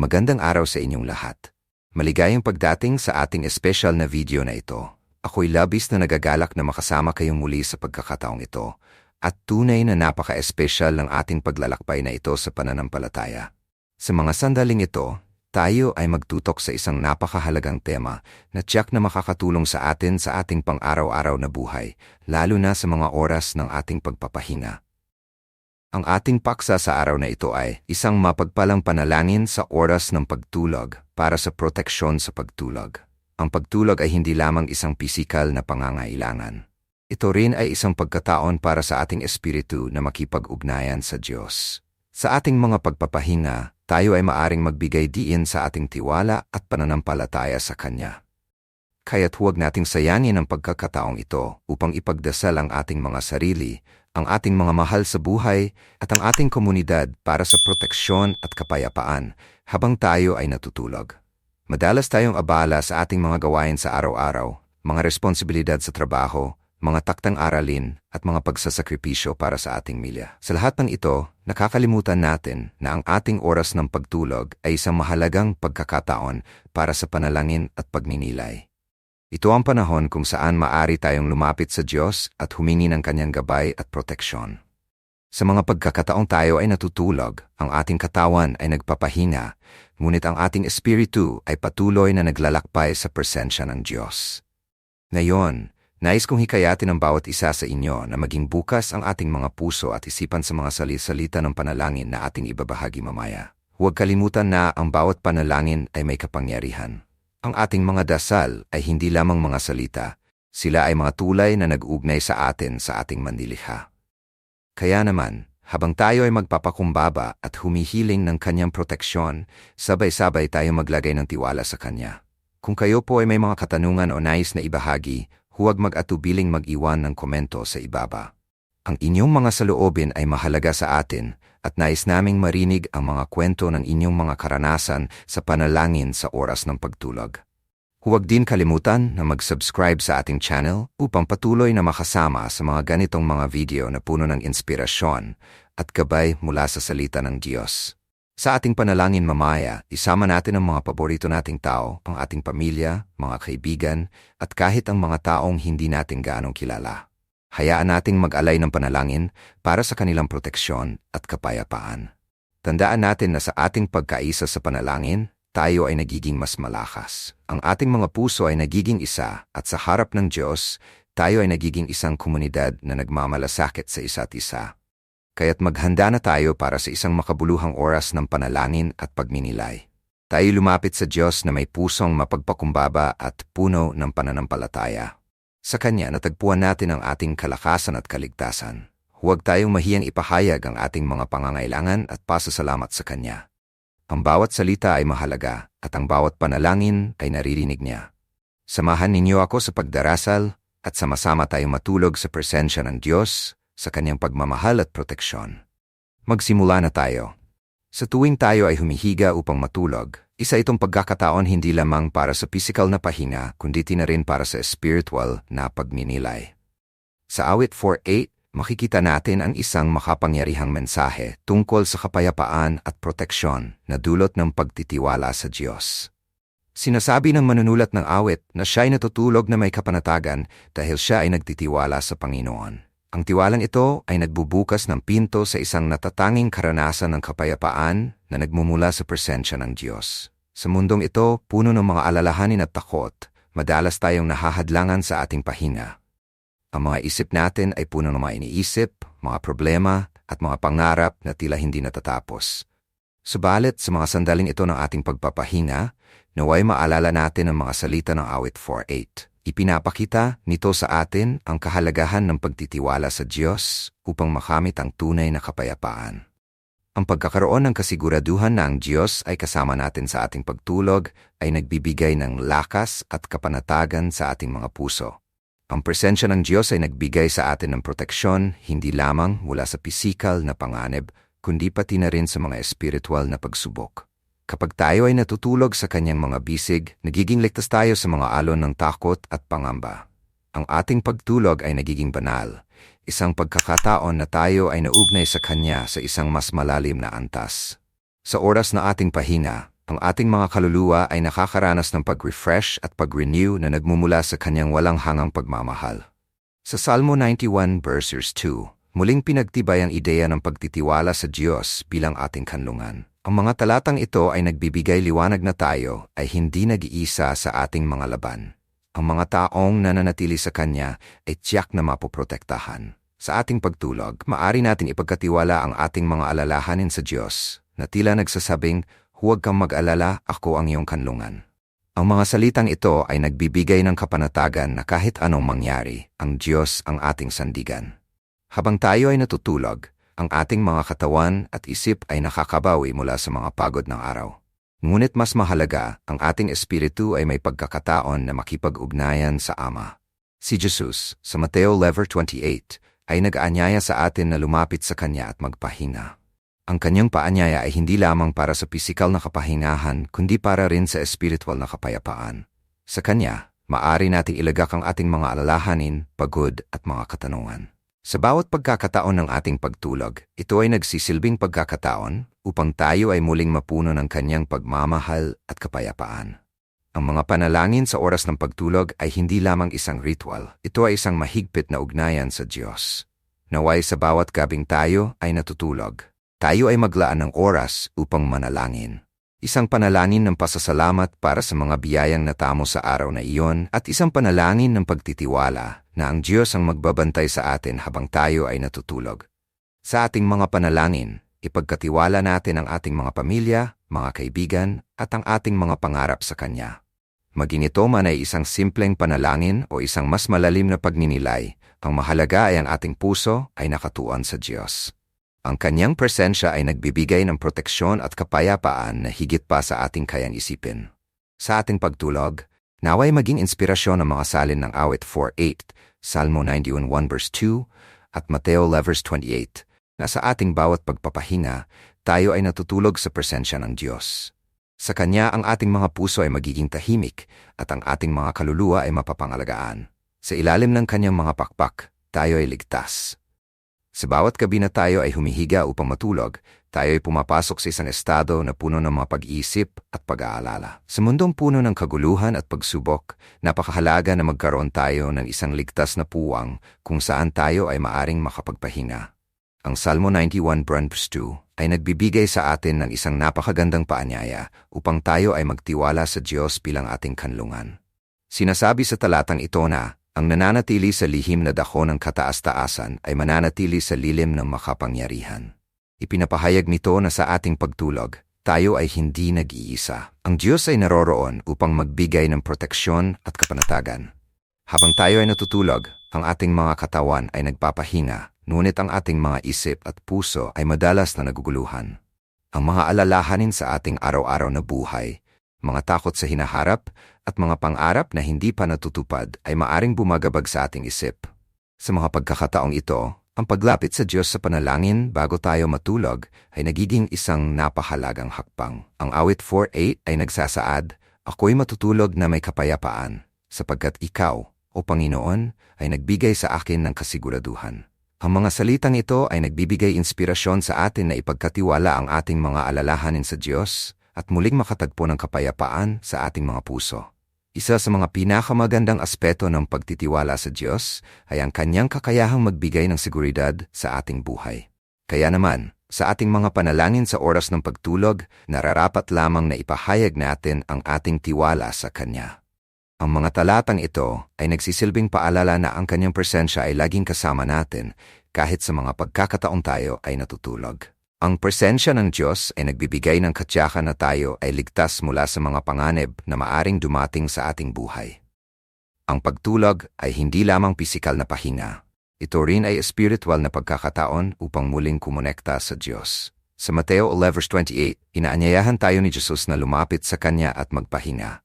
Magandang araw sa inyong lahat. Maligayang pagdating sa ating espesyal na video na ito. Ako'y labis na nagagalak na makasama kayong muli sa pagkakataong ito at tunay na napaka-espesyal ng ating paglalakbay na ito sa pananampalataya. Sa mga sandaling ito, tayo ay magtutok sa isang napakahalagang tema na tiyak na makakatulong sa atin sa ating pang-araw-araw na buhay, lalo na sa mga oras ng ating pagpapahinga. Ang ating paksa sa araw na ito ay isang mapagpalang panalangin sa oras ng pagtulog para sa proteksyon sa pagtulog. Ang pagtulog ay hindi lamang isang pisikal na pangangailangan. Ito rin ay isang pagkataon para sa ating espiritu na makipag-ugnayan sa Diyos. Sa ating mga pagpapahinga, tayo ay maaring magbigay diin sa ating tiwala at pananampalataya sa Kanya. Kaya't huwag nating sayangin ang pagkakataong ito upang ipagdasal ang ating mga sarili ang ating mga mahal sa buhay at ang ating komunidad para sa proteksyon at kapayapaan habang tayo ay natutulog. Madalas tayong abala sa ating mga gawain sa araw-araw, mga responsibilidad sa trabaho, mga taktang aralin at mga pagsasakripisyo para sa ating milya. Sa lahat ng ito, nakakalimutan natin na ang ating oras ng pagtulog ay isang mahalagang pagkakataon para sa panalangin at pagninilay. Ito ang panahon kung saan maari tayong lumapit sa Diyos at humingi ng kanyang gabay at proteksyon. Sa mga pagkakataong tayo ay natutulog, ang ating katawan ay nagpapahinga, ngunit ang ating espiritu ay patuloy na naglalakbay sa presensya ng Diyos. Ngayon, nais kong hikayatin ang bawat isa sa inyo na maging bukas ang ating mga puso at isipan sa mga salisalita ng panalangin na ating ibabahagi mamaya. Huwag kalimutan na ang bawat panalangin ay may kapangyarihan. Ang ating mga dasal ay hindi lamang mga salita, sila ay mga tulay na nag-ugnay sa atin sa ating mandilikha. Kaya naman, habang tayo ay magpapakumbaba at humihiling ng kanyang proteksyon, sabay-sabay tayo maglagay ng tiwala sa kanya. Kung kayo po ay may mga katanungan o nais na ibahagi, huwag mag-atubiling mag-iwan ng komento sa ibaba. Ang inyong mga saloobin ay mahalaga sa atin at nais naming marinig ang mga kwento ng inyong mga karanasan sa panalangin sa oras ng pagtulog. Huwag din kalimutan na mag-subscribe sa ating channel upang patuloy na makasama sa mga ganitong mga video na puno ng inspirasyon at gabay mula sa salita ng Diyos. Sa ating panalangin mamaya, isama natin ang mga paborito nating tao, ang ating pamilya, mga kaibigan, at kahit ang mga taong hindi natin gaanong kilala. Hayaan nating mag-alay ng panalangin para sa kanilang proteksyon at kapayapaan. Tandaan natin na sa ating pagkaisa sa panalangin, tayo ay nagiging mas malakas. Ang ating mga puso ay nagiging isa at sa harap ng Diyos, tayo ay nagiging isang komunidad na nagmamalasakit sa isa't isa. Kaya't maghanda na tayo para sa isang makabuluhang oras ng panalangin at pagminilay. Tayo lumapit sa Diyos na may pusong mapagpakumbaba at puno ng pananampalataya. Sa Kanya natagpuan natin ang ating kalakasan at kaligtasan. Huwag tayong mahiyang ipahayag ang ating mga pangangailangan at pasasalamat sa Kanya. Ang bawat salita ay mahalaga at ang bawat panalangin ay naririnig niya. Samahan ninyo ako sa pagdarasal at sama-sama tayong matulog sa presensya ng Diyos sa Kanyang pagmamahal at proteksyon. Magsimula na tayo. Sa tuwing tayo ay humihiga upang matulog, isa itong pagkakataon hindi lamang para sa physical na pahinga, kundi na rin para sa spiritual na pagminilay. Sa awit 4.8, makikita natin ang isang makapangyarihang mensahe tungkol sa kapayapaan at proteksyon na dulot ng pagtitiwala sa Diyos. Sinasabi ng manunulat ng awit na siya ay natutulog na may kapanatagan dahil siya ay nagtitiwala sa Panginoon. Ang tiwalang ito ay nagbubukas ng pinto sa isang natatanging karanasan ng kapayapaan na nagmumula sa presensya ng Diyos. Sa mundong ito, puno ng mga alalahanin at takot, madalas tayong nahahadlangan sa ating pahinga. Ang mga isip natin ay puno ng mga iniisip, mga problema, at mga pangarap na tila hindi natatapos. Subalit sa mga sandaling ito ng ating pagpapahinga, naway maalala natin ang mga salita ng awit 4.8. Ipinapakita nito sa atin ang kahalagahan ng pagtitiwala sa Diyos upang makamit ang tunay na kapayapaan. Ang pagkakaroon ng kasiguraduhan na ang Diyos ay kasama natin sa ating pagtulog ay nagbibigay ng lakas at kapanatagan sa ating mga puso. Ang presensya ng Diyos ay nagbigay sa atin ng proteksyon hindi lamang mula sa pisikal na panganib, kundi pati na rin sa mga espiritual na pagsubok. Kapag tayo ay natutulog sa kanyang mga bisig, nagiging ligtas tayo sa mga alon ng takot at pangamba. Ang ating pagtulog ay nagiging banal, isang pagkakataon na tayo ay naugnay sa Kanya sa isang mas malalim na antas. Sa oras na ating pahinga, ang ating mga kaluluwa ay nakakaranas ng pag-refresh at pag-renew na nagmumula sa kanyang walang hangang pagmamahal. Sa Salmo 91 verses 2, muling pinagtibay ang ideya ng pagtitiwala sa Diyos bilang ating kanlungan. Ang mga talatang ito ay nagbibigay liwanag na tayo ay hindi nag-iisa sa ating mga laban. Ang mga taong nananatili sa Kanya ay tiyak na mapoprotektahan. Sa ating pagtulog, maari natin ipagkatiwala ang ating mga alalahanin sa Diyos na tila nagsasabing, huwag kang mag-alala, ako ang iyong kanlungan. Ang mga salitang ito ay nagbibigay ng kapanatagan na kahit anong mangyari, ang Diyos ang ating sandigan. Habang tayo ay natutulog, ang ating mga katawan at isip ay nakakabawi mula sa mga pagod ng araw. Ngunit mas mahalaga, ang ating espiritu ay may pagkakataon na makipag-ugnayan sa Ama. Si Jesus, sa Mateo 11.28, ay nag-aanyaya sa atin na lumapit sa Kanya at magpahinga. Ang kanyang paanyaya ay hindi lamang para sa pisikal na kapahinahan, kundi para rin sa espiritual na kapayapaan. Sa kanya, maari nating ilagak ang ating mga alalahanin, pagod at mga katanungan. Sa bawat pagkakataon ng ating pagtulog, ito ay nagsisilbing pagkakataon upang tayo ay muling mapuno ng kanyang pagmamahal at kapayapaan. Ang mga panalangin sa oras ng pagtulog ay hindi lamang isang ritual, ito ay isang mahigpit na ugnayan sa Diyos. Naway sa bawat gabing tayo ay natutulog, tayo ay maglaan ng oras upang manalangin. Isang panalangin ng pasasalamat para sa mga biyayang natamo sa araw na iyon at isang panalangin ng pagtitiwala na ang Diyos ang magbabantay sa atin habang tayo ay natutulog. Sa ating mga panalangin, ipagkatiwala natin ang ating mga pamilya, mga kaibigan, at ang ating mga pangarap sa Kanya. Maging ito man ay isang simpleng panalangin o isang mas malalim na pagninilay, ang mahalaga ay ang ating puso ay nakatuan sa Diyos. Ang kanyang presensya ay nagbibigay ng proteksyon at kapayapaan na higit pa sa ating kayang isipin. Sa ating pagtulog, naway maging inspirasyon ang mga salin ng awit 4.8, Salmo 91 verse 2, at Mateo 11 verse 28, na sa ating bawat pagpapahinga, tayo ay natutulog sa presensya ng Diyos. Sa Kanya ang ating mga puso ay magiging tahimik at ang ating mga kaluluwa ay mapapangalagaan. Sa ilalim ng Kanyang mga pakpak, tayo ay ligtas. Sa bawat gabi na tayo ay humihiga upang matulog, tayo ay pumapasok sa isang estado na puno ng mga pag-iisip at pag-aalala. Sa mundong puno ng kaguluhan at pagsubok, napakahalaga na magkaroon tayo ng isang ligtas na puwang kung saan tayo ay maaring makapagpahinga. Ang Salmo 91 verse 2 ay nagbibigay sa atin ng isang napakagandang paanyaya upang tayo ay magtiwala sa Diyos bilang ating kanlungan. Sinasabi sa talatang ito na, ang nananatili sa lihim na dako ng kataas-taasan ay mananatili sa lilim ng makapangyarihan. Ipinapahayag nito na sa ating pagtulog, tayo ay hindi nag-iisa. Ang Diyos ay naroroon upang magbigay ng proteksyon at kapanatagan. Habang tayo ay natutulog, ang ating mga katawan ay nagpapahinga, ngunit ang ating mga isip at puso ay madalas na naguguluhan. Ang mga alalahanin sa ating araw-araw na buhay mga takot sa hinaharap, at mga pangarap na hindi pa natutupad ay maaring bumagabag sa ating isip. Sa mga pagkakataong ito, ang paglapit sa Diyos sa panalangin bago tayo matulog ay nagiging isang napahalagang hakbang. Ang awit 4.8 ay nagsasaad, Ako'y matutulog na may kapayapaan, sapagkat ikaw, o Panginoon, ay nagbigay sa akin ng kasiguraduhan. Ang mga salitang ito ay nagbibigay inspirasyon sa atin na ipagkatiwala ang ating mga alalahanin sa Diyos at muling makatagpo ng kapayapaan sa ating mga puso. Isa sa mga pinakamagandang aspeto ng pagtitiwala sa Diyos ay ang kanyang kakayahang magbigay ng seguridad sa ating buhay. Kaya naman, sa ating mga panalangin sa oras ng pagtulog, nararapat lamang na ipahayag natin ang ating tiwala sa Kanya. Ang mga talatang ito ay nagsisilbing paalala na ang Kanyang presensya ay laging kasama natin kahit sa mga pagkakataong tayo ay natutulog. Ang presensya ng Diyos ay nagbibigay ng katyakan na tayo ay ligtas mula sa mga panganib na maaring dumating sa ating buhay. Ang pagtulog ay hindi lamang pisikal na pahinga. Ito rin ay spiritual na pagkakataon upang muling kumonekta sa Diyos. Sa Mateo 11.28, inaanyayahan tayo ni Jesus na lumapit sa Kanya at magpahinga.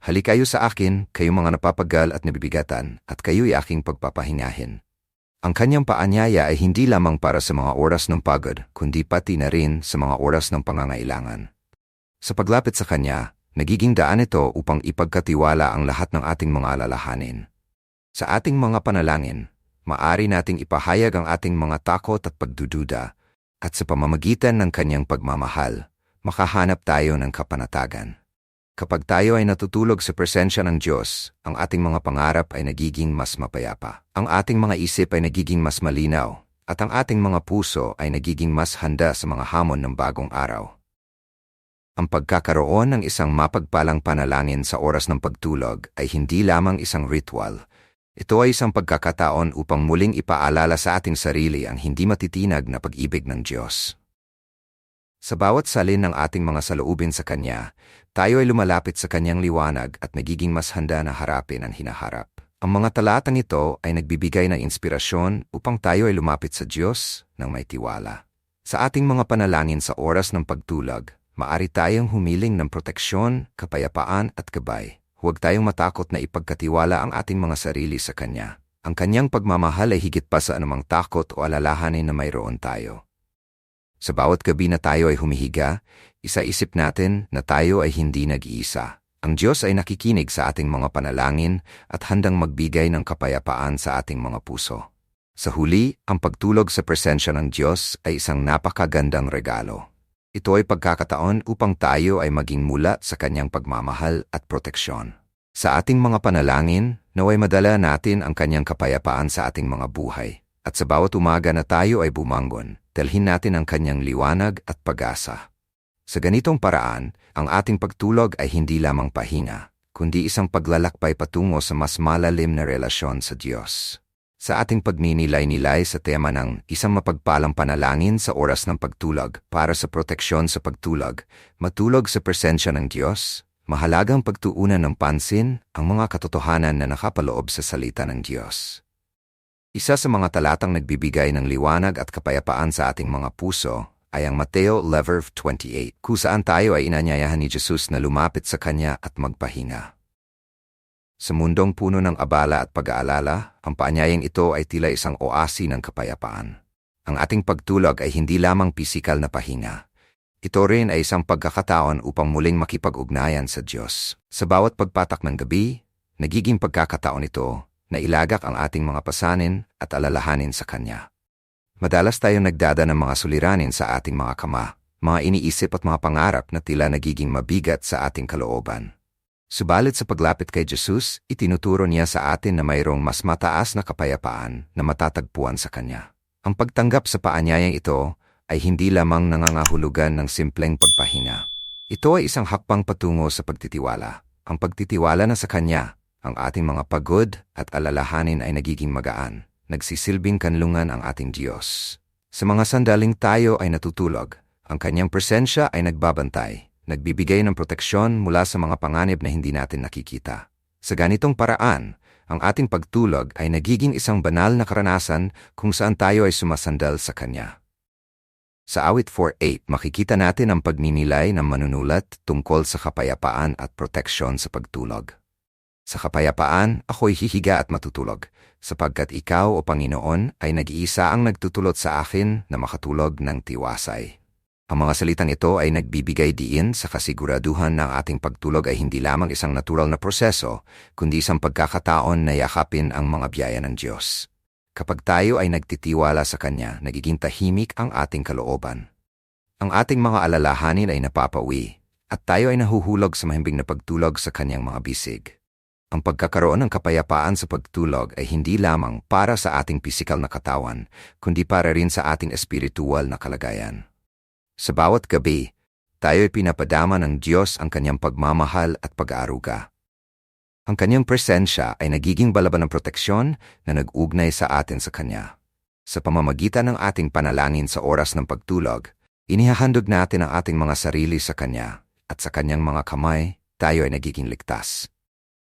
Halikayo sa akin, kayo mga napapagal at nabibigatan, at kayo'y aking pagpapahinahin ang kanyang paanyaya ay hindi lamang para sa mga oras ng pagod, kundi pati na rin sa mga oras ng pangangailangan. Sa paglapit sa kanya, nagiging daan ito upang ipagkatiwala ang lahat ng ating mga alalahanin. Sa ating mga panalangin, maari nating ipahayag ang ating mga takot at pagdududa, at sa pamamagitan ng kanyang pagmamahal, makahanap tayo ng kapanatagan. Kapag tayo ay natutulog sa presensya ng Diyos, ang ating mga pangarap ay nagiging mas mapayapa. Ang ating mga isip ay nagiging mas malinaw, at ang ating mga puso ay nagiging mas handa sa mga hamon ng bagong araw. Ang pagkakaroon ng isang mapagpalang panalangin sa oras ng pagtulog ay hindi lamang isang ritual. Ito ay isang pagkakataon upang muling ipaalala sa ating sarili ang hindi matitinag na pag-ibig ng Diyos. Sa bawat salin ng ating mga saloobin sa Kanya, tayo ay lumalapit sa Kanyang liwanag at nagiging mas handa na harapin ang hinaharap. Ang mga talatang ito ay nagbibigay ng inspirasyon upang tayo ay lumapit sa Diyos ng may tiwala. Sa ating mga panalangin sa oras ng pagtulog, maari tayong humiling ng proteksyon, kapayapaan at gabay. Huwag tayong matakot na ipagkatiwala ang ating mga sarili sa Kanya. Ang Kanyang pagmamahal ay higit pa sa anumang takot o alalahanin na mayroon tayo. Sa bawat gabi na tayo ay humihiga, isaisip natin na tayo ay hindi nag-iisa. Ang Diyos ay nakikinig sa ating mga panalangin at handang magbigay ng kapayapaan sa ating mga puso. Sa huli, ang pagtulog sa presensya ng Diyos ay isang napakagandang regalo. Ito ay pagkakataon upang tayo ay maging mula sa kanyang pagmamahal at proteksyon. Sa ating mga panalangin, naway madala natin ang kanyang kapayapaan sa ating mga buhay. At sa bawat umaga na tayo ay bumangon, dalhin natin ang kanyang liwanag at pag-asa. Sa ganitong paraan, ang ating pagtulog ay hindi lamang pahinga, kundi isang paglalakbay patungo sa mas malalim na relasyon sa Diyos. Sa ating pagninilay-nilay sa tema ng isang mapagpalang panalangin sa oras ng pagtulog para sa proteksyon sa pagtulog, matulog sa presensya ng Diyos, mahalagang pagtuunan ng pansin ang mga katotohanan na nakapaloob sa salita ng Diyos. Isa sa mga talatang nagbibigay ng liwanag at kapayapaan sa ating mga puso ay ang Mateo 11.28, kung saan tayo ay inanyayahan ni Jesus na lumapit sa Kanya at magpahinga. Sa mundong puno ng abala at pag-aalala, ang paanyayang ito ay tila isang oasi ng kapayapaan. Ang ating pagtulog ay hindi lamang pisikal na pahinga. Ito rin ay isang pagkakataon upang muling makipag-ugnayan sa Diyos. Sa bawat pagpatak ng gabi, nagiging pagkakataon ito na ilagak ang ating mga pasanin at alalahanin sa Kanya. Madalas tayong nagdada ng mga suliranin sa ating mga kama, mga iniisip at mga pangarap na tila nagiging mabigat sa ating kalooban. Subalit sa paglapit kay Jesus, itinuturo niya sa atin na mayroong mas mataas na kapayapaan na matatagpuan sa Kanya. Ang pagtanggap sa paanyayang ito ay hindi lamang nangangahulugan ng simpleng pagpahinga. Ito ay isang hakbang patungo sa pagtitiwala. Ang pagtitiwala na sa Kanya ang ating mga pagod at alalahanin ay nagiging magaan. Nagsisilbing kanlungan ang ating Diyos. Sa mga sandaling tayo ay natutulog, ang kanyang presensya ay nagbabantay, nagbibigay ng proteksyon mula sa mga panganib na hindi natin nakikita. Sa ganitong paraan, ang ating pagtulog ay nagiging isang banal na karanasan kung saan tayo ay sumasandal sa Kanya. Sa awit 4.8, makikita natin ang pagninilay ng manunulat tungkol sa kapayapaan at proteksyon sa pagtulog. Sa kapayapaan, ako'y hihiga at matutulog, sapagkat ikaw o Panginoon ay nag-iisa ang nagtutulot sa akin na makatulog ng tiwasay. Ang mga salitang ito ay nagbibigay diin sa kasiguraduhan na ating pagtulog ay hindi lamang isang natural na proseso, kundi isang pagkakataon na yakapin ang mga biyaya ng Diyos. Kapag tayo ay nagtitiwala sa Kanya, nagiging tahimik ang ating kalooban. Ang ating mga alalahanin ay napapawi, at tayo ay nahuhulog sa mahimbing na pagtulog sa Kanyang mga bisig. Ang pagkakaroon ng kapayapaan sa pagtulog ay hindi lamang para sa ating pisikal na katawan, kundi para rin sa ating espiritual na kalagayan. Sa bawat gabi, tayo ay pinapadama ng Diyos ang kanyang pagmamahal at pag-aaruga. Ang kanyang presensya ay nagiging balaban ng proteksyon na nag-ugnay sa atin sa Kanya. Sa pamamagitan ng ating panalangin sa oras ng pagtulog, inihahandog natin ang ating mga sarili sa Kanya at sa Kanyang mga kamay, tayo ay nagiging ligtas.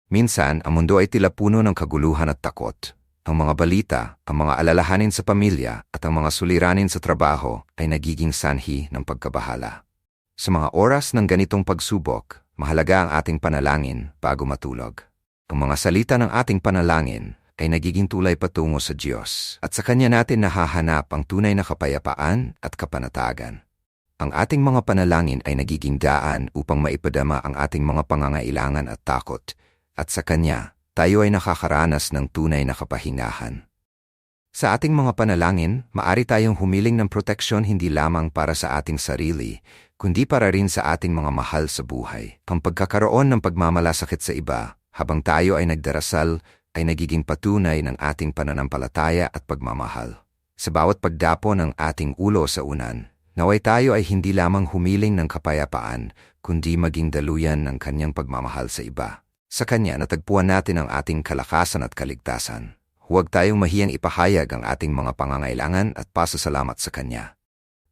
Minsan, ang mundo ay tila puno ng kaguluhan at takot. Ang mga balita, ang mga alalahanin sa pamilya at ang mga suliranin sa trabaho ay nagiging sanhi ng pagkabahala. Sa mga oras ng ganitong pagsubok, mahalaga ang ating panalangin bago matulog. Ang mga salita ng ating panalangin ay nagiging tulay patungo sa Diyos at sa Kanya natin nahahanap ang tunay na kapayapaan at kapanatagan. Ang ating mga panalangin ay nagiging daan upang maipadama ang ating mga pangangailangan at takot at sa Kanya, tayo ay nakakaranas ng tunay na kapahingahan. Sa ating mga panalangin, maari tayong humiling ng proteksyon hindi lamang para sa ating sarili, kundi para rin sa ating mga mahal sa buhay. Ang ng pagmamalasakit sa iba, habang tayo ay nagdarasal, ay nagiging patunay ng ating pananampalataya at pagmamahal. Sa bawat pagdapo ng ating ulo sa unan, naway tayo ay hindi lamang humiling ng kapayapaan, kundi maging daluyan ng kanyang pagmamahal sa iba. Sa kanya natagpuan natin ang ating kalakasan at kaligtasan. Huwag tayong mahiyang ipahayag ang ating mga pangangailangan at pasasalamat sa kanya.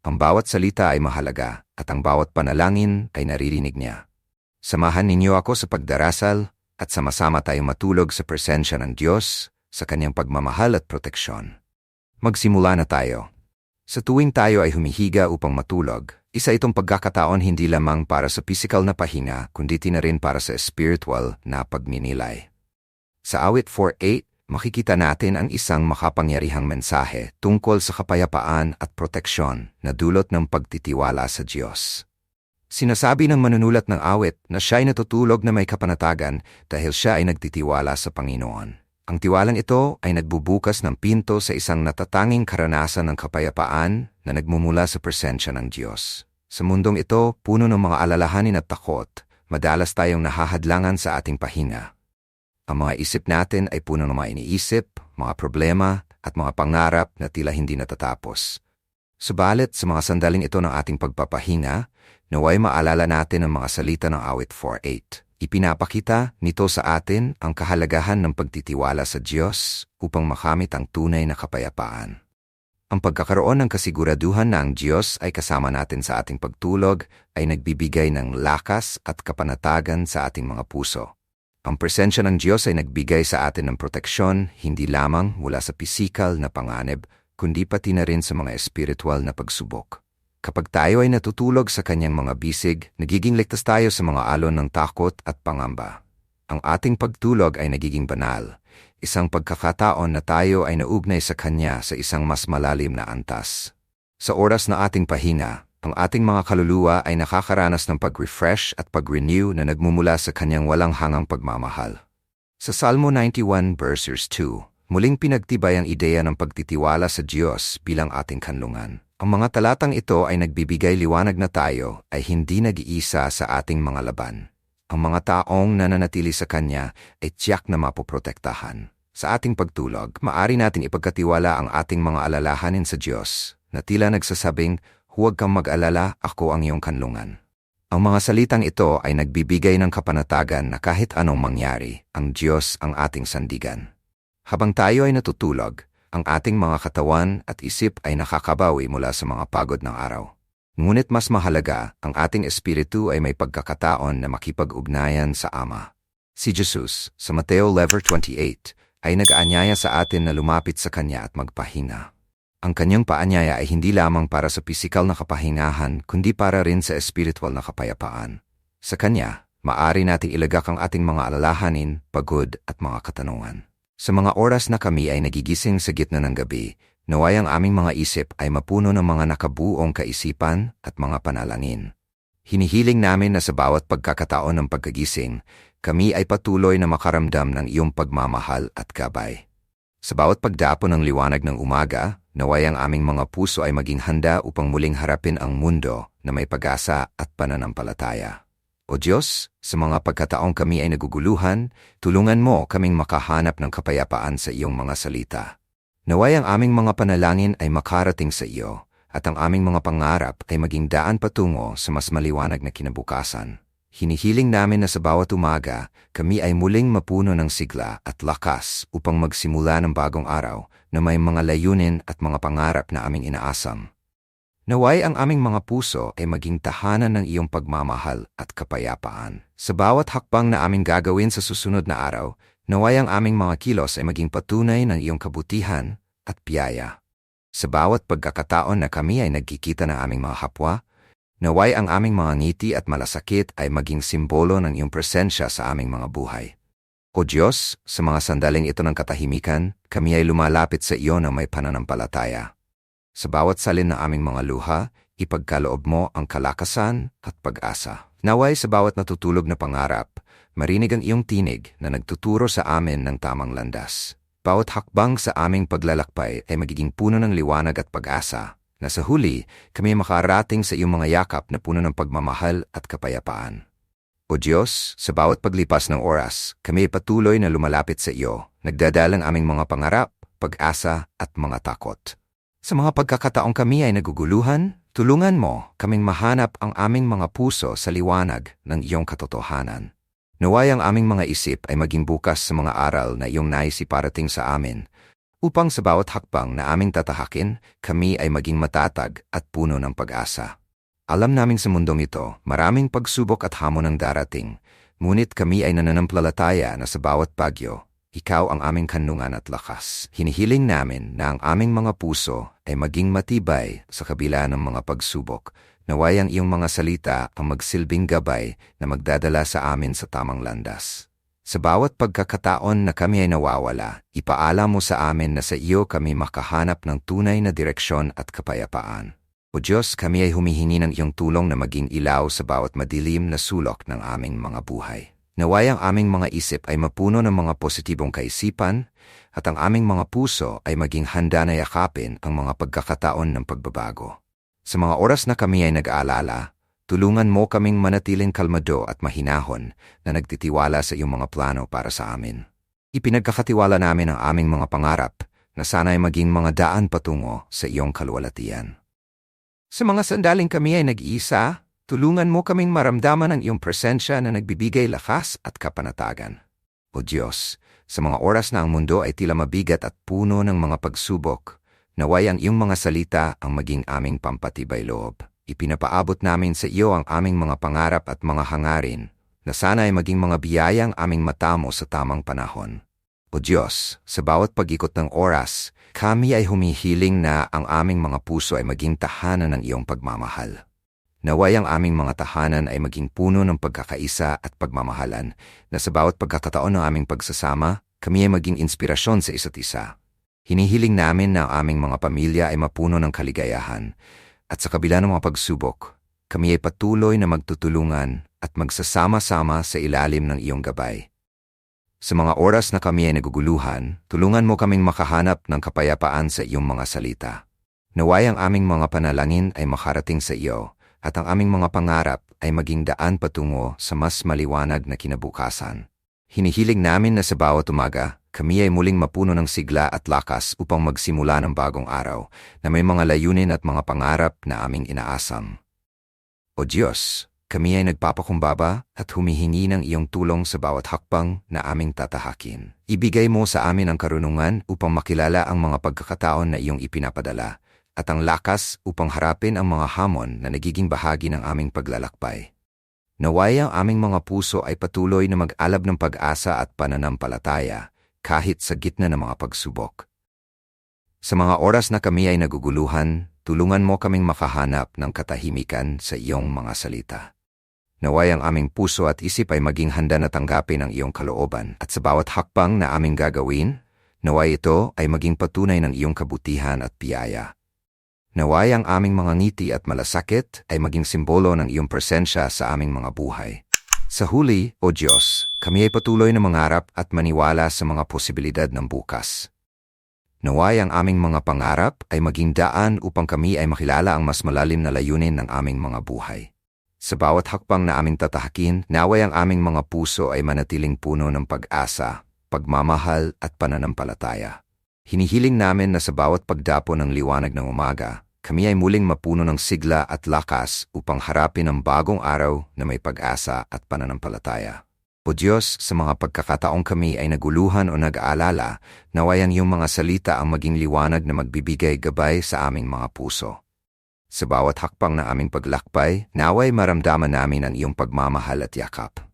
Ang bawat salita ay mahalaga at ang bawat panalangin ay naririnig niya. Samahan ninyo ako sa pagdarasal at sama-sama tayong matulog sa presensya ng Diyos sa kanyang pagmamahal at proteksyon. Magsimula na tayo. Sa tuwing tayo ay humihiga upang matulog, isa itong pagkakataon hindi lamang para sa physical na pahinga, kundi na rin para sa spiritual na pagninilay. Sa awit 4.8, makikita natin ang isang makapangyarihang mensahe tungkol sa kapayapaan at proteksyon na dulot ng pagtitiwala sa Diyos. Sinasabi ng manunulat ng awit na siya ay natutulog na may kapanatagan dahil siya ay nagtitiwala sa Panginoon. Ang tiwalang ito ay nagbubukas ng pinto sa isang natatanging karanasan ng kapayapaan na nagmumula sa presensya ng Diyos. Sa mundong ito, puno ng mga alalahanin at takot, madalas tayong nahahadlangan sa ating pahinga. Ang mga isip natin ay puno ng mga iniisip, mga problema, at mga pangarap na tila hindi natatapos. Subalit sa mga sandaling ito ng ating pagpapahinga, naway maalala natin ang mga salita ng awit 4.8. Ipinapakita nito sa atin ang kahalagahan ng pagtitiwala sa Diyos upang makamit ang tunay na kapayapaan. Ang pagkakaroon ng kasiguraduhan na ang Diyos ay kasama natin sa ating pagtulog ay nagbibigay ng lakas at kapanatagan sa ating mga puso. Ang presensya ng Diyos ay nagbigay sa atin ng proteksyon hindi lamang mula sa pisikal na panganib, kundi pati na rin sa mga espiritual na pagsubok. Kapag tayo ay natutulog sa kanyang mga bisig, nagiging ligtas tayo sa mga alon ng takot at pangamba. Ang ating pagtulog ay nagiging banal, isang pagkakataon na tayo ay naugnay sa kanya sa isang mas malalim na antas. Sa oras na ating pahinga, ang ating mga kaluluwa ay nakakaranas ng pag-refresh at pag-renew na nagmumula sa kanyang walang hangang pagmamahal. Sa Salmo 91 verses 2, muling pinagtibay ang ideya ng pagtitiwala sa Diyos bilang ating kanlungan. Ang mga talatang ito ay nagbibigay liwanag na tayo ay hindi nag-iisa sa ating mga laban. Ang mga taong nananatili sa Kanya ay tiyak na mapoprotektahan. Sa ating pagtulog, maari natin ipagkatiwala ang ating mga alalahanin sa Diyos na tila nagsasabing, Huwag kang mag-alala, ako ang iyong kanlungan. Ang mga salitang ito ay nagbibigay ng kapanatagan na kahit anong mangyari, ang Diyos ang ating sandigan. Habang tayo ay natutulog, ang ating mga katawan at isip ay nakakabawi mula sa mga pagod ng araw. Ngunit mas mahalaga, ang ating espiritu ay may pagkakataon na makipag-ugnayan sa Ama. Si Jesus, sa Mateo 11.28, ay nag-aanyaya sa atin na lumapit sa Kanya at magpahinga. Ang kanyang paanyaya ay hindi lamang para sa pisikal na kapahingahan, kundi para rin sa espiritual na kapayapaan. Sa kanya, maari nating ilagak ang ating mga alalahanin, pagod at mga katanungan. Sa mga oras na kami ay nagigising sa gitna ng gabi, naway ang aming mga isip ay mapuno ng mga nakabuong kaisipan at mga panalangin. Hinihiling namin na sa bawat pagkakataon ng pagkagising, kami ay patuloy na makaramdam ng iyong pagmamahal at gabay. Sa bawat pagdapo ng liwanag ng umaga, Naway ang aming mga puso ay maging handa upang muling harapin ang mundo na may pag-asa at pananampalataya. O Diyos, sa mga pagkataong kami ay naguguluhan, tulungan mo kaming makahanap ng kapayapaan sa iyong mga salita. Naway ang aming mga panalangin ay makarating sa iyo at ang aming mga pangarap ay maging daan patungo sa mas maliwanag na kinabukasan. Hinihiling namin na sa bawat umaga, kami ay muling mapuno ng sigla at lakas upang magsimula ng bagong araw na may mga layunin at mga pangarap na aming inaasam. Naway ang aming mga puso ay maging tahanan ng iyong pagmamahal at kapayapaan. Sa bawat hakbang na aming gagawin sa susunod na araw, naway ang aming mga kilos ay maging patunay ng iyong kabutihan at piyaya. Sa bawat pagkakataon na kami ay nagkikita ng aming mga hapwa, Naway ang aming mga ngiti at malasakit ay maging simbolo ng iyong presensya sa aming mga buhay. O Diyos, sa mga sandaling ito ng katahimikan, kami ay lumalapit sa iyo na may pananampalataya. Sa bawat salin na aming mga luha, ipagkaloob mo ang kalakasan at pag-asa. Naway sa bawat natutulog na pangarap, marinig ang iyong tinig na nagtuturo sa amin ng tamang landas. Bawat hakbang sa aming paglalakbay ay magiging puno ng liwanag at pag-asa na sa huli kami makarating sa iyong mga yakap na puno ng pagmamahal at kapayapaan. O Diyos, sa bawat paglipas ng oras, kami patuloy na lumalapit sa iyo, nagdadalang aming mga pangarap, pag-asa at mga takot. Sa mga pagkakataong kami ay naguguluhan, tulungan mo kaming mahanap ang aming mga puso sa liwanag ng iyong katotohanan. Naway ang aming mga isip ay maging bukas sa mga aral na iyong nais iparating sa amin, upang sa bawat hakbang na aming tatahakin, kami ay maging matatag at puno ng pag-asa. Alam namin sa mundong ito, maraming pagsubok at hamon ang darating, ngunit kami ay nananampalataya na sa bawat bagyo, ikaw ang aming kanungan at lakas. Hinihiling namin na ang aming mga puso ay maging matibay sa kabila ng mga pagsubok, Naway ang iyong mga salita ang magsilbing gabay na magdadala sa amin sa tamang landas. Sa bawat pagkakataon na kami ay nawawala, ipaalam mo sa amin na sa iyo kami makahanap ng tunay na direksyon at kapayapaan. O Diyos, kami ay humihingi ng iyong tulong na maging ilaw sa bawat madilim na sulok ng aming mga buhay. Naway ang aming mga isip ay mapuno ng mga positibong kaisipan at ang aming mga puso ay maging handa na yakapin ang mga pagkakataon ng pagbabago. Sa mga oras na kami ay nag-aalala, tulungan mo kaming manatiling kalmado at mahinahon na nagtitiwala sa iyong mga plano para sa amin. Ipinagkakatiwala namin ang aming mga pangarap na sana ay maging mga daan patungo sa iyong kalwalatian. Sa mga sandaling kami ay nag-iisa, tulungan mo kaming maramdaman ang iyong presensya na nagbibigay lakas at kapanatagan. O Diyos, sa mga oras na ang mundo ay tila mabigat at puno ng mga pagsubok, Naway ang iyong mga salita ang maging aming pampatibay loob. Ipinapaabot namin sa iyo ang aming mga pangarap at mga hangarin, na sana ay maging mga biyayang aming matamo sa tamang panahon. O Diyos, sa bawat pag-ikot ng oras, kami ay humihiling na ang aming mga puso ay maging tahanan ng iyong pagmamahal. Naway ang aming mga tahanan ay maging puno ng pagkakaisa at pagmamahalan na sa bawat pagkakataon ng aming pagsasama, kami ay maging inspirasyon sa isa't isa. Hinihiling namin na aming mga pamilya ay mapuno ng kaligayahan at sa kabila ng mga pagsubok, kami ay patuloy na magtutulungan at magsasama-sama sa ilalim ng iyong gabay. Sa mga oras na kami ay naguguluhan, tulungan mo kaming makahanap ng kapayapaan sa iyong mga salita. Naway ang aming mga panalangin ay makarating sa iyo at ang aming mga pangarap ay maging daan patungo sa mas maliwanag na kinabukasan. Hinihiling namin na sa bawat umaga, kami ay muling mapuno ng sigla at lakas upang magsimula ng bagong araw na may mga layunin at mga pangarap na aming inaasam. O Diyos, kami ay nagpapakumbaba at humihingi ng iyong tulong sa bawat hakbang na aming tatahakin. Ibigay mo sa amin ang karunungan upang makilala ang mga pagkakataon na iyong ipinapadala at ang lakas upang harapin ang mga hamon na nagiging bahagi ng aming paglalakbay. Naway ang aming mga puso ay patuloy na mag-alab ng pag-asa at pananampalataya kahit sa gitna ng mga pagsubok. Sa mga oras na kami ay naguguluhan, tulungan mo kaming makahanap ng katahimikan sa iyong mga salita. Naway ang aming puso at isip ay maging handa na tanggapin ang iyong kalooban at sa bawat hakbang na aming gagawin, naway ito ay maging patunay ng iyong kabutihan at biyaya. Naway ang aming mga ngiti at malasakit ay maging simbolo ng iyong presensya sa aming mga buhay. Sa huli, O Diyos, kami ay patuloy na mangarap at maniwala sa mga posibilidad ng bukas. Naway ang aming mga pangarap ay maging daan upang kami ay makilala ang mas malalim na layunin ng aming mga buhay. Sa bawat hakbang na aming tatahakin, naway ang aming mga puso ay manatiling puno ng pag-asa, pagmamahal at pananampalataya. Hinihiling namin na sa bawat pagdapo ng liwanag ng umaga, kami ay muling mapuno ng sigla at lakas upang harapin ang bagong araw na may pag-asa at pananampalataya. O Diyos, sa mga pagkakataong kami ay naguluhan o nag-aalala, nawayan yung mga salita ang maging liwanag na magbibigay gabay sa aming mga puso. Sa bawat hakbang na aming paglakbay, naway maramdaman namin ang iyong pagmamahal at yakap.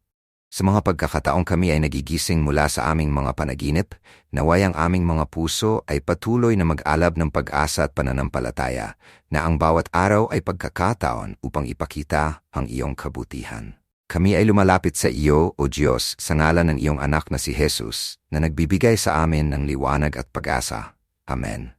Sa mga pagkakataong kami ay nagigising mula sa aming mga panaginip, naway ang aming mga puso ay patuloy na mag-alab ng pag-asa at pananampalataya na ang bawat araw ay pagkakataon upang ipakita ang iyong kabutihan. Kami ay lumalapit sa iyo, O Diyos, sa ngalan ng iyong anak na si Jesus, na nagbibigay sa amin ng liwanag at pag-asa. Amen.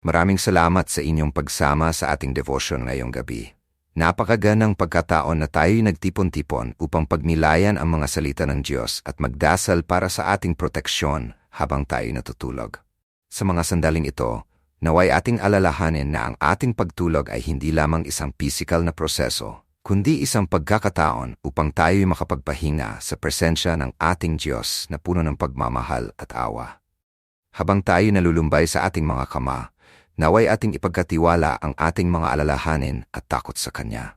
Maraming salamat sa inyong pagsama sa ating devotion ngayong gabi. Napakagandang pagkataon na tayo'y nagtipon-tipon upang pagnilayan ang mga salita ng Diyos at magdasal para sa ating proteksyon habang tayo natutulog. Sa mga sandaling ito, Naway ating alalahanin na ang ating pagtulog ay hindi lamang isang physical na proseso, kundi isang pagkakataon upang tayo'y makapagpahinga sa presensya ng ating Diyos na puno ng pagmamahal at awa. Habang tayo nalulumbay sa ating mga kama, naway ating ipagkatiwala ang ating mga alalahanin at takot sa Kanya.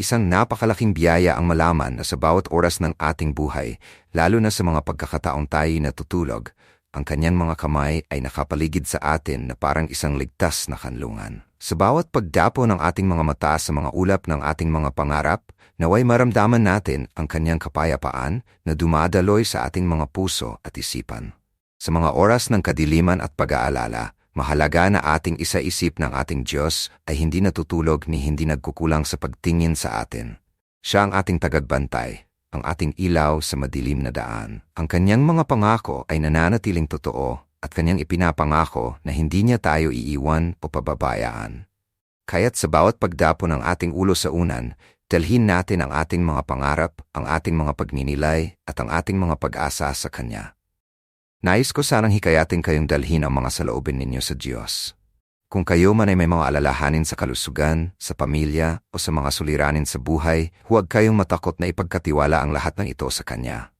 Isang napakalaking biyaya ang malaman na sa bawat oras ng ating buhay, lalo na sa mga pagkakataong tayo natutulog, ang kanyang mga kamay ay nakapaligid sa atin na parang isang ligtas na kanlungan. Sa bawat pagdapo ng ating mga mata sa mga ulap ng ating mga pangarap, naway maramdaman natin ang kanyang kapayapaan na dumadaloy sa ating mga puso at isipan. Sa mga oras ng kadiliman at pag-aalala, mahalaga na ating isa-isip ng ating Diyos ay hindi natutulog ni hindi nagkukulang sa pagtingin sa atin. Siya ang ating tagagbantay, ang ating ilaw sa madilim na daan. Ang kanyang mga pangako ay nananatiling totoo at kanyang ipinapangako na hindi niya tayo iiwan o pababayaan. Kaya't sa bawat pagdapo ng ating ulo sa unan, telhin natin ang ating mga pangarap, ang ating mga pagninilay at ang ating mga pag-asa sa Kanya. Nais ko sanang hikayatin kayong dalhin ang mga saloobin ninyo sa Diyos. Kung kayo man ay may mga alalahanin sa kalusugan, sa pamilya, o sa mga suliranin sa buhay, huwag kayong matakot na ipagkatiwala ang lahat ng ito sa Kanya.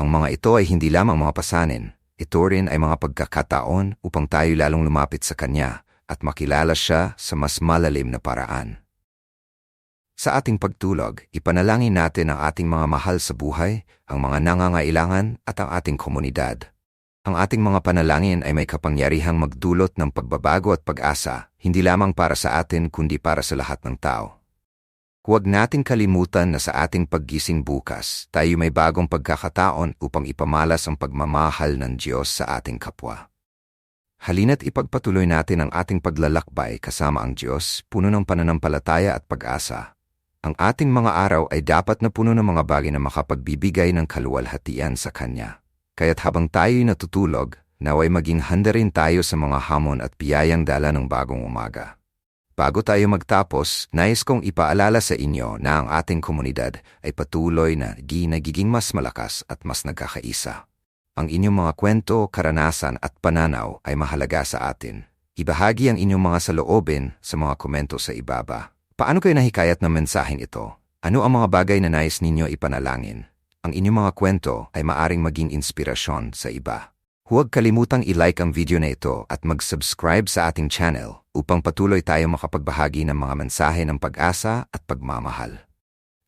Ang mga ito ay hindi lamang mga pasanin, ito rin ay mga pagkakataon upang tayo lalong lumapit sa Kanya at makilala Siya sa mas malalim na paraan. Sa ating pagtulog, ipanalangin natin ang ating mga mahal sa buhay, ang mga nangangailangan at ang ating komunidad. Ang ating mga panalangin ay may kapangyarihang magdulot ng pagbabago at pag-asa, hindi lamang para sa atin kundi para sa lahat ng tao. Huwag nating kalimutan na sa ating paggising bukas, tayo may bagong pagkakataon upang ipamalas ang pagmamahal ng Diyos sa ating kapwa. Halina't ipagpatuloy natin ang ating paglalakbay kasama ang Diyos, puno ng pananampalataya at pag-asa. Ang ating mga araw ay dapat na puno ng mga bagay na makapagbibigay ng kaluwalhatian sa Kanya. Kaya't habang tayo'y natutulog, naway maging handa rin tayo sa mga hamon at biyayang dala ng bagong umaga. Bago tayo magtapos, nais kong ipaalala sa inyo na ang ating komunidad ay patuloy na di nagiging mas malakas at mas nagkakaisa. Ang inyong mga kwento, karanasan at pananaw ay mahalaga sa atin. Ibahagi ang inyong mga saloobin sa mga komento sa ibaba. Paano kayo nahikayat ng mensaheng ito? Ano ang mga bagay na nais ninyo ipanalangin? Ang inyong mga kwento ay maaring maging inspirasyon sa iba. Huwag kalimutang i-like ang video na ito at mag-subscribe sa ating channel upang patuloy tayo makapagbahagi ng mga mensahe ng pag-asa at pagmamahal.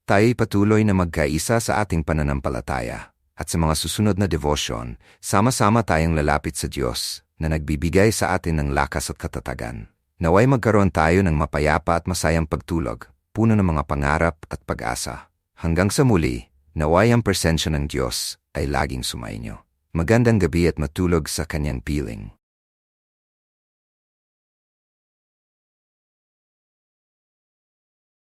Tayo'y patuloy na magkaisa sa ating pananampalataya at sa mga susunod na devotion, sama-sama tayong lalapit sa Diyos na nagbibigay sa atin ng lakas at katatagan. Naway magkaroon tayo ng mapayapa at masayang pagtulog, puno ng mga pangarap at pag-asa. Hanggang sa muli, Naway ang presensya ng Diyos ay laging sumainyo. Magandang gabi at matulog sa kanyang piling.